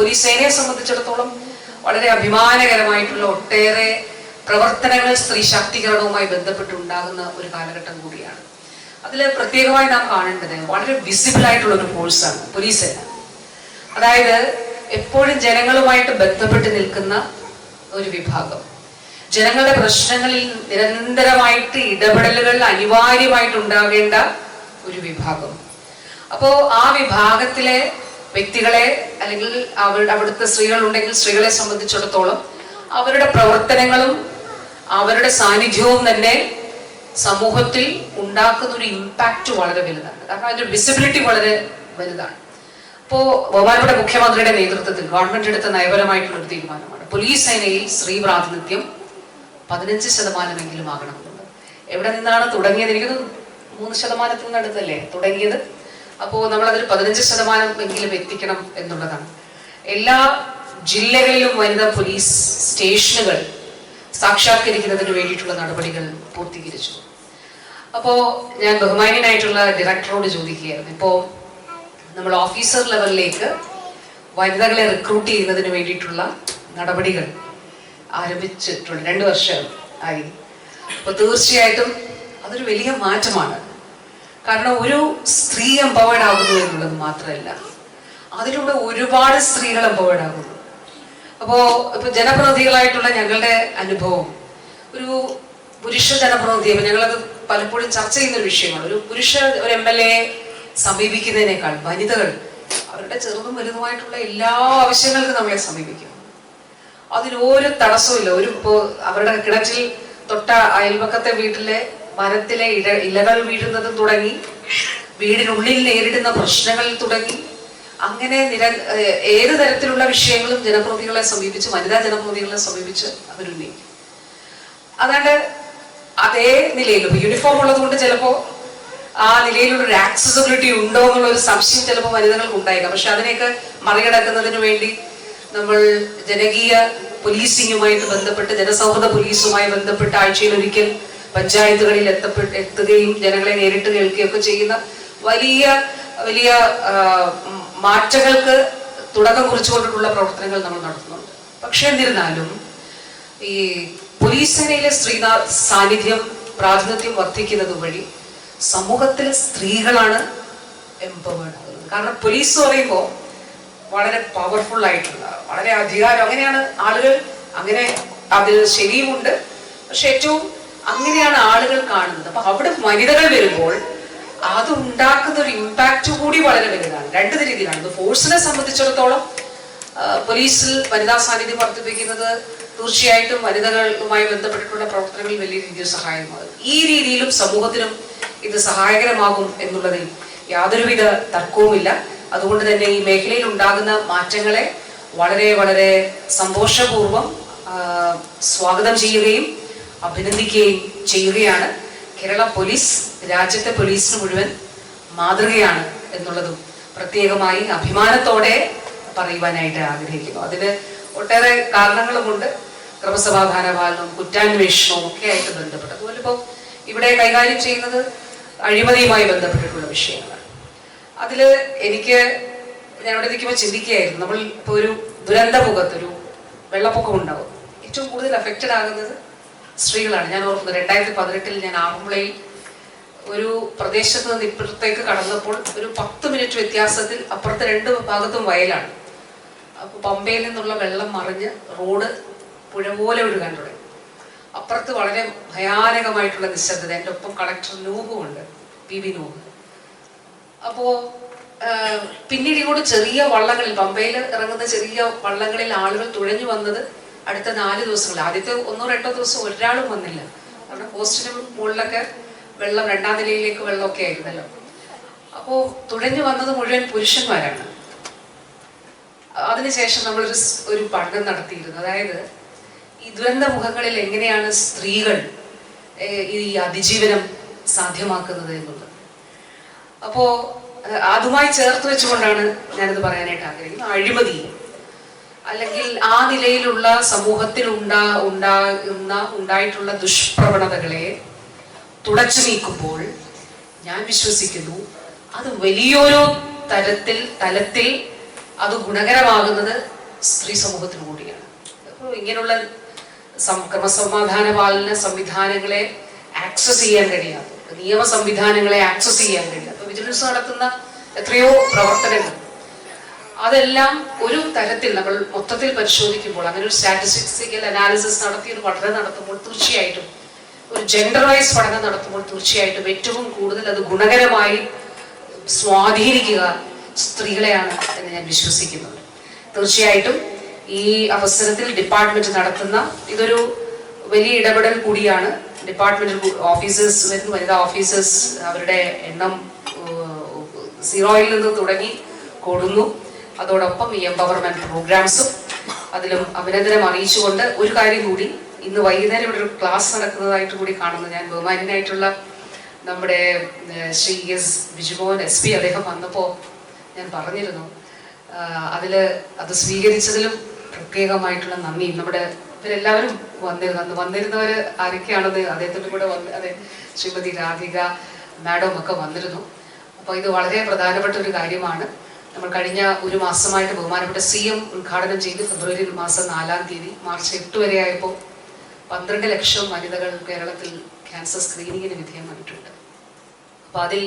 Police സേനയെ സംബന്ധിച്ചിടത്തോളം വളരെ അഭിമാനകരമായിട്ടുള്ള ഒട്ടേറെ പ്രവർത്തനങ്ങൾ സ്ത്രീ ശാക്തീകരണവുമായി ബന്ധപ്പെട്ടുണ്ടാകുന്ന ഒരു കാലഘട്ടം കൂടിയാണ്. അതിൽ പ്രത്യേകമായി നാം കാണേണ്ടത് വളരെ വിസിബിൾ ആയിട്ടുള്ള ഒരു ഫോഴ്സാണ് പോലീസ് സേന അതായത് എപ്പോഴും ജനങ്ങളുമായിട്ട് ബന്ധപ്പെട്ട് നിൽക്കുന്ന ഒരു വിഭാഗം. ജനങ്ങളുടെ പ്രശ്നങ്ങളിൽ നിരന്തരമായിട്ട് ഇടപെടലുകൾ അനിവാര്യമായിട്ട് ഉണ്ടാകേണ്ട ഒരു വിഭാഗം. അപ്പോ ആ വിഭാഗത്തിലെ വ്യക്തികളെ അല്ലെങ്കിൽ അവരുടെ അവിടുത്തെ സ്ത്രീകൾ ഉണ്ടെങ്കിൽ സ്ത്രീകളെ സംബന്ധിച്ചിടത്തോളം അവരുടെ പ്രവർത്തനങ്ങളും അവരുടെ സാന്നിധ്യവും തന്നെ സമൂഹത്തിൽ ഉണ്ടാക്കുന്ന ഒരു ഇമ്പാക്റ്റ് വളരെ വലുതാണ്. കാരണം അതിന്റെ വിസിബിലിറ്റി വളരെ വലുതാണ്. ഇപ്പോ ബഹുമാനപ്പെട്ട മുഖ്യമന്ത്രിയുടെ നേതൃത്വത്തിൽ ഗവൺമെന്റ് എടുത്ത നയപരമായിട്ടുള്ള ഒരു തീരുമാനമാണ്. പോലീസ് സേനയിൽ സ്ത്രീ പ്രാതിനിധ്യം പതിനഞ്ച് ശതമാനമെങ്കിലും ആകണമെന്നുള്ളത്. എവിടെ നിന്നാണ് തുടങ്ങിയത്? എനിക്ക് മൂന്ന് ശതമാനത്തിൽ നിന്നടുത്തല്ലേ തുടങ്ങിയത് അപ്പോൾ നമ്മൾ അതിൽ പതിനഞ്ച് ശതമാനം എങ്കിലും എത്തിക്കണം എന്നുള്ളതാണ്. എല്ലാ ജില്ലകളിലും വനിതാ പോലീസ് സ്റ്റേഷനുകൾ സാക്ഷാത്കരിക്കുന്നതിന് വേണ്ടിയിട്ടുള്ള നടപടികൾ പൂർത്തീകരിച്ചു. അപ്പോ ഞാൻ ബഹുമാന്യനായിട്ടുള്ള ഡയറക്ടറോട് ചോദിക്കുകയായിരുന്നു. ഇപ്പോ നമ്മൾ ഓഫീസർ ലെവലിലേക്ക് വനിതകളെ റിക്രൂട്ട് ചെയ്യുന്നതിന് വേണ്ടിയിട്ടുള്ള നടപടികൾ ആരംഭിച്ചിട്ടുണ്ട്. രണ്ട് വർഷം ആയി. അപ്പൊ തീർച്ചയായിട്ടും അതൊരു വലിയ മാറ്റമാണ്. കാരണം ഒരു സ്ത്രീ എംപവേർഡ് ആകുന്നു എന്നുള്ളത് മാത്രമല്ല. അതിലൂടെ ഒരുപാട് സ്ത്രീകൾ എംപവേർഡ് ആകുന്നു. അപ്പോ ഇപ്പൊ ജനപ്രതിനിധികളായിട്ടുള്ള ഞങ്ങളുടെ അനുഭവം ഒരു പുരുഷ ജനപ്രതിനിധി ഞങ്ങളത് പലപ്പോഴും ചർച്ച ചെയ്യുന്ന ഒരു വിഷയമാണ്. ഒരു പുരുഷ ഒരു എം എൽ എ സമീപിക്കുന്നതിനേക്കാൾ വനിതകൾ അവരുടെ ചെറുതും വലുതുമായിട്ടുള്ള എല്ലാ ആവശ്യങ്ങൾക്കും നമ്മളെ സമീപിക്കും. അതിന് ഒരു തടസ്സമില്ല ഒരു ഇപ്പോ അവരുടെ കിണറ്റിൽ തൊട്ട അയൽപക്കത്തെ വീട്ടിലെ മരത്തിലെ ഇല ഇലകൾ വീഴുന്നതും തുടങ്ങി വീടിനുള്ളിൽ നേരിടുന്ന പ്രശ്നങ്ങൾ തുടങ്ങി. അങ്ങനെ നിര ഏത് തരത്തിലുള്ള വിഷയങ്ങളും ജനപ്രതിനിധികളെ സമീപിച്ച് വനിതാ ജനപ്രതിനിധികളെ സമീപിച്ച് അവരുന്നയിക്കും അതാണ്ട് അതേ നിലയിൽ യൂണിഫോം ഉള്ളതുകൊണ്ട് ചിലപ്പോൾ ചിലപ്പോ ആ നിലയിലുള്ള ഒരു ആക്സസിബിലിറ്റി ഉണ്ടോ എന്നുള്ള ഒരു സംശയം ചിലപ്പോൾ വനിതകൾക്ക് ഉണ്ടായേക്കാം. പക്ഷെ അതിനെയൊക്കെ മറികടക്കുന്നതിന് വേണ്ടി നമ്മൾ ജനകീയ പോലീസിങ്ങുമായിട്ട് ബന്ധപ്പെട്ട് ജനസൗഹൃദ പോലീസുമായി ബന്ധപ്പെട്ട് ആഴ്ചയിൽ ഒരിക്കൽ പഞ്ചായത്തുകളിൽ എത്തപ്പെട്ട് എത്തുകയും ജനങ്ങളെ നേരിട്ട് കേൾക്കുകയൊക്കെ ചെയ്യുന്ന വലിയ വലിയ മാറ്റങ്ങൾക്ക് തുടക്കം കുറിച്ചുകൊണ്ടിട്ടുള്ള പ്രവർത്തനങ്ങൾ നമ്മൾ നടത്തുന്നുണ്ട്. പക്ഷെ എന്നിരുന്നാലും ഈ പോലീസ് സേനയിലെ സ്ത്രീ സാന്നിധ്യം പ്രാതിനിധ്യം വർദ്ധിക്കുന്നത് വഴി സമൂഹത്തിൽ സ്ത്രീകളാണ് എംപവേർഡ് ആകുന്നത്. കാരണം പോലീസ് പറയുമ്പോൾ വളരെ പവർഫുൾ ആയിട്ടുള്ള വളരെ അധികാരം. അങ്ങനെയാണ് ആളുകൾ അങ്ങനെ അതിൽ ശരിയുമുണ്ട്. പക്ഷെ ഏറ്റവും അങ്ങനെയാണ് ആളുകൾ കാണുന്നത്. അപ്പൊ അവിടെ വനിതകൾ വരുമ്പോൾ അത് ഉണ്ടാക്കുന്ന ഒരു ഇമ്പാക്റ്റ് കൂടി വളരെ വലുതാണ്. രണ്ട് രീതിയിലാണ്. ഫോഴ്സിനെ സംബന്ധിച്ചിടത്തോളം പോലീസിൽ വനിതാ സാന്നിധ്യം വർദ്ധിപ്പിക്കുന്നത് തീർച്ചയായിട്ടും വനിതകളുമായി ബന്ധപ്പെട്ടിട്ടുള്ള പ്രവർത്തനങ്ങളിൽ വലിയ രീതിയിൽ സഹായമാകും ഈ രീതിയിലും സമൂഹത്തിനും ഇത് സഹായകരമാകും എന്നുള്ളതിൽ യാതൊരുവിധ തർക്കവുമില്ല. അതുകൊണ്ട് തന്നെ ഈ മേഖലയിൽ ഉണ്ടാകുന്ന മാറ്റങ്ങളെ വളരെ വളരെ സന്തോഷപൂർവം സ്വാഗതം ചെയ്യുകയും അഭിനന്ദിക്കുകയും ചെയ്യുകയാണ്. കേരള പോലീസ് രാജ്യത്തെ പോലീസിന് മുഴുവൻ മാതൃകയാണ് എന്നുള്ളതും പ്രത്യേകമായി അഭിമാനത്തോടെ പറയുവാനായിട്ട് ആഗ്രഹിക്കുന്നു. അതിന് ഒട്ടേറെ കാരണങ്ങളുമുണ്ട് ക്രമസഭാ ഭാരവാഹനവും കുറ്റാന്വേഷണവും ഒക്കെ ആയിട്ട് ബന്ധപ്പെട്ട്. അതുപോലെ ഇപ്പോൾ ഇവിടെ കൈകാര്യം ചെയ്യുന്നത് അഴിമതിയുമായി ബന്ധപ്പെട്ടിട്ടുള്ള വിഷയങ്ങളാണ്. അതിൽ എനിക്ക് ഞാൻ ഇവിടെ നിൽക്കുമ്പോൾ ചിന്തിക്കുകയായിരുന്നു. നമ്മൾ ഇപ്പോൾ ഒരു ദുരന്തമുഖത്ത് ഒരു വെള്ളപ്പൊക്കം ഉണ്ടാവും. ഏറ്റവും കൂടുതൽ അഫക്റ്റഡ് ആകുന്നത് സ്ത്രീകളാണ്. ഞാൻ ഓർക്കുന്നത് രണ്ടായിരത്തി പതിനെട്ടിൽ ഞാൻ ആറന്മുളയിൽ ഒരു പ്രദേശത്ത് നിന്ന് ഇപ്പുറത്തേക്ക് കടന്നപ്പോൾ ഒരു പത്ത് മിനിറ്റ് വ്യത്യാസത്തിൽ അപ്പുറത്തെ രണ്ട് ഭാഗത്തും വയലാണ്. അപ്പൊ പമ്പയിൽ നിന്നുള്ള വെള്ളം മറിഞ്ഞ് റോഡ് പുഴ പോലെ ഒഴുകാൻ തുടങ്ങി. അപ്പുറത്ത് വളരെ ഭയാനകമായിട്ടുള്ള നിശബ്ദത എന്റെ ഒപ്പം കളക്ടർ നൂഹുമുണ്ട് പി ബി നൂഹ് അപ്പോ ആ, പിന്നീട് ഇങ്ങോട്ട് ചെറിയ വള്ളങ്ങളിൽ പമ്പയിൽ ഇറങ്ങുന്ന ചെറിയ വള്ളങ്ങളിൽ ആളുകൾ തുഴഞ്ഞു വന്നത് അടുത്ത നാല് ദിവസങ്ങൾ ആദ്യത്തെ ഒന്നോ രണ്ടോ ദിവസം ഒരാളും വന്നില്ല. അവിടെ പോസ്റ്റിനും മുകളിലൊക്കെ വെള്ളം രണ്ടാം നിലയിലേക്ക് വെള്ളമൊക്കെ ആയിരുന്നല്ലോ. അപ്പോ തുഴഞ്ഞു വന്നത് മുഴുവൻ പുരുഷന്മാരാണ്. അതിനുശേഷം നമ്മളൊരു ഒരു പഠനം നടത്തിയിരുന്നു. അതായത് ഈ ദുരന്ത മുഖങ്ങളിൽ എങ്ങനെയാണ് സ്ത്രീകൾ ഈ അതിജീവനം സാധ്യമാക്കുന്നത് എന്നുള്ളത്. അപ്പോ ഏഹ്, അതുമായി ചേർത്ത് വെച്ചുകൊണ്ടാണ് ഞാനിത് പറയാനായിട്ട് ആഗ്രഹിക്കുന്നത്. അഴിമതി. അല്ലെങ്കിൽ ആ നിലയിലുള്ള സമൂഹത്തിൽ ഉണ്ടാ ഉണ്ടാകുന്ന ഉണ്ടായിട്ടുള്ള ദുഷ്പ്രവണതകളെ തുടച്ചു നീക്കുമ്പോൾ ഞാൻ വിശ്വസിക്കുന്നു അത് വലിയൊരു തരത്തിൽ തലത്തിൽ അത് ഗുണകരമാകുന്നത് സ്ത്രീ സമൂഹത്തിനു കൂടിയാണ്. അപ്പോൾ ഇങ്ങനെയുള്ള ക്രമസമാധാന പാലന സംവിധാനങ്ങളെ ആക്സസ് ചെയ്യാൻ കഴിയാത്ത നിയമ സംവിധാനങ്ങളെ ആക്സസ് ചെയ്യാൻ കഴിയാത്ത വിജിലൻസ് നടത്തുന്ന എത്രയോ പ്രവർത്തനങ്ങൾ അതെല്ലാം ഒരു തരത്തിൽ നമ്മൾ മൊത്തത്തിൽ പരിശോധിക്കുമ്പോൾ അങ്ങനെ ഒരു സ്റ്റാറ്റിസ്റ്റിക്സിക്കൽ അനാലിസിസ് നടത്തി ഒരു പഠനം നടത്തുമ്പോൾ തീർച്ചയായിട്ടും ഒരു ജെൻഡർ വൈസ് പഠനം നടത്തുമ്പോൾ തീർച്ചയായിട്ടും ഏറ്റവും കൂടുതൽ അത് ഗുണകരമായി സ്വാധീനിക്കുക സ്ത്രീകളെയാണ് എന്ന് ഞാൻ വിശ്വസിക്കുന്നത് തീർച്ചയായിട്ടും ഈ അവസരത്തിൽ ഡിപ്പാർട്ട്മെന്റ് നടത്തുന്ന ഇതൊരു വലിയ ഇടപെടൽ കൂടിയാണ്. ഡിപ്പാർട്ട്മെന്റ് ഓഫീസേഴ്സ് വരുന്ന വനിതാ ഓഫീസേഴ്സ് അവരുടെ എണ്ണം സീറോയിൽ നിന്ന് തുടങ്ങി കൂടുന്നു. അതോടൊപ്പം ഈ എംപവർമെന്റ് പ്രോഗ്രാംസും അതിലും അഭിനന്ദനം അറിയിച്ചുകൊണ്ട് ഒരു കാര്യം കൂടി ഇന്ന് വൈകുന്നേരം ഇവിടെ ഒരു ക്ലാസ് നടക്കുന്നതായിട്ട് കൂടി കാണുന്നു. ഞാൻ ബഹുമാനായിട്ടുള്ള നമ്മുടെ Shri S Bijumohan S P അദ്ദേഹം വന്നപ്പോൾ ഞാൻ പറഞ്ഞിരുന്നു. അതിൽ അത് സ്വീകരിച്ചതിലും പ്രത്യേകമായിട്ടുള്ള നന്ദി നമ്മുടെ ഇവരെല്ലാവരും വന്നിരുന്നു. അന്ന് വന്നിരുന്നവർ ആരൊക്കെയാണെന്ന് അദ്ദേഹത്തിന്റെ കൂടെ വന്ന് അതെ ശ്രീമതി രാധിക മാഡം ഒക്കെ വന്നിരുന്നു. അപ്പോൾ ഇത് വളരെ പ്രധാനപ്പെട്ട ഒരു കാര്യമാണ്. നമ്മൾ കഴിഞ്ഞ ഒരു മാസമായിട്ട് ബഹുമാനപ്പെട്ട സി എം ഉദ്ഘാടനം ചെയ്ത് ഫെബ്രുവരി മാസം നാലാം തീയതി മാർച്ച് എട്ട് വരെ ആയപ്പോൾ പന്ത്രണ്ട് ലക്ഷം വനിതകൾ കേരളത്തിൽ ക്യാൻസർ സ്ക്രീനിങ്ങിന് വിധേയമായിട്ടുണ്ട് അപ്പോൾ അതിൽ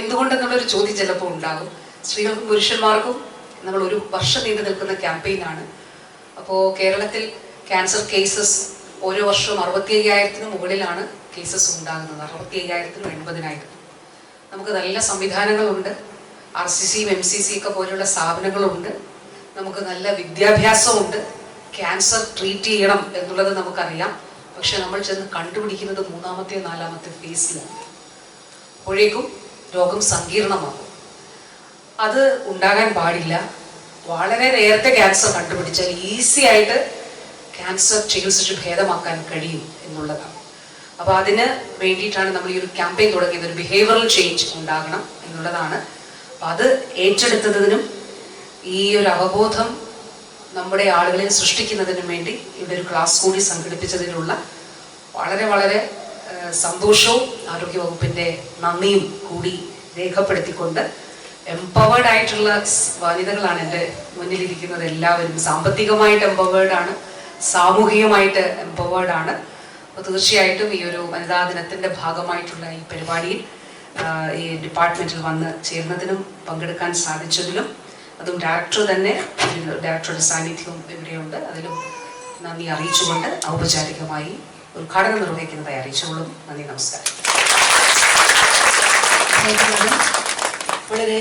എന്തുകൊണ്ടെന്നുള്ളൊരു ചോദ്യം ചിലപ്പോൾ ഉണ്ടാകും. സ്ത്രീകൾക്കും പുരുഷന്മാർക്കും നമ്മൾ ഒരു വർഷം നീണ്ടു നിൽക്കുന്ന ക്യാമ്പയിനാണ് അപ്പോൾ കേരളത്തിൽ ക്യാൻസർ കേസസ് ഓരോ വർഷവും അറുപത്തി അയ്യായിരത്തിന് മുകളിലാണ് കേസസ് ഉണ്ടാകുന്നത്. അറുപത്തി അയ്യായിരത്തിനും എൺപതിനായിരത്തിനും. നമുക്ക് നല്ല സംവിധാനങ്ങളുണ്ട്. ആർ സി സിയും എം സി സി ഒക്കെ പോലെയുള്ള സ്ഥാപനങ്ങളുണ്ട്. നമുക്ക് നല്ല വിദ്യാഭ്യാസമുണ്ട്. ക്യാൻസർ ട്രീറ്റ് ചെയ്യണം എന്നുള്ളത് നമുക്കറിയാം. പക്ഷെ നമ്മൾ ചെന്ന് കണ്ടുപിടിക്കുന്നത് മൂന്നാമത്തെ നാലാമത്തെ ഫേസിലാണ്. അപ്പോഴേക്കും രോഗം സങ്കീർണമാകും. അത് ഉണ്ടാകാൻ പാടില്ല. വളരെ നേരത്തെ ക്യാൻസർ കണ്ടുപിടിച്ചാൽ ഈസി ആയിട്ട് ക്യാൻസർ ചികിത്സിച്ച് ഭേദമാക്കാൻ കഴിയും എന്നുള്ളതാണ്. അപ്പോൾ അതിന് വേണ്ടിയിട്ടാണ് നമ്മൾ ഈ ഒരു ക്യാമ്പയിൻ തുടങ്ങിയത്. ഒരു ബിഹേവിയറൽ ചേഞ്ച് ഉണ്ടാകണം എന്നുള്ളതാണ്. അത് ഏറ്റെടുത്തതിനും ഈ ഒരു അവബോധം നമ്മുടെ ആളുകളെ സൃഷ്ടിക്കുന്നതിനും വേണ്ടി ഇവിടെ ഒരു ക്ലാസ് കൂടി സംഘടിപ്പിച്ചതിനുള്ള വളരെ വളരെ സന്തോഷവും ആരോഗ്യവകുപ്പിന്റെ നന്ദിയും കൂടി രേഖപ്പെടുത്തിക്കൊണ്ട് എംപവേർഡ് ആയിട്ടുള്ള വനിതകളാണ് എന്റെ മുന്നിലിരിക്കുന്നത്. എല്ലാവരും സാമ്പത്തികമായിട്ട് എംപവേർഡ് ആണ് സാമൂഹികമായിട്ട് എംപവേർഡ് ആണ്. അപ്പോൾ തീർച്ചയായിട്ടും ഈ ഒരു വനിതാ ദിനത്തിന്റെ ഭാഗമായിട്ടുള്ള ഈ പരിപാടിയിൽ ഈ ഡിപ്പാർട്ട്മെന്റിൽ വന്ന് ചേർന്നതിനും പങ്കെടുക്കാൻ സാധിച്ചതിലും അതും ഡയറക്ടർ തന്നെ ഡയറക്ടറുടെ സാന്നിധ്യവും ഇവിടെയുണ്ട്. അതിലും നന്ദി അറിയിച്ചുകൊണ്ട് ഔപചാരികമായി ഉദ്ഘാടനം നിർവഹിക്കുന്നതായി അറിയിച്ചുകൊള്ളും നന്ദി നമസ്കാരം. വളരെ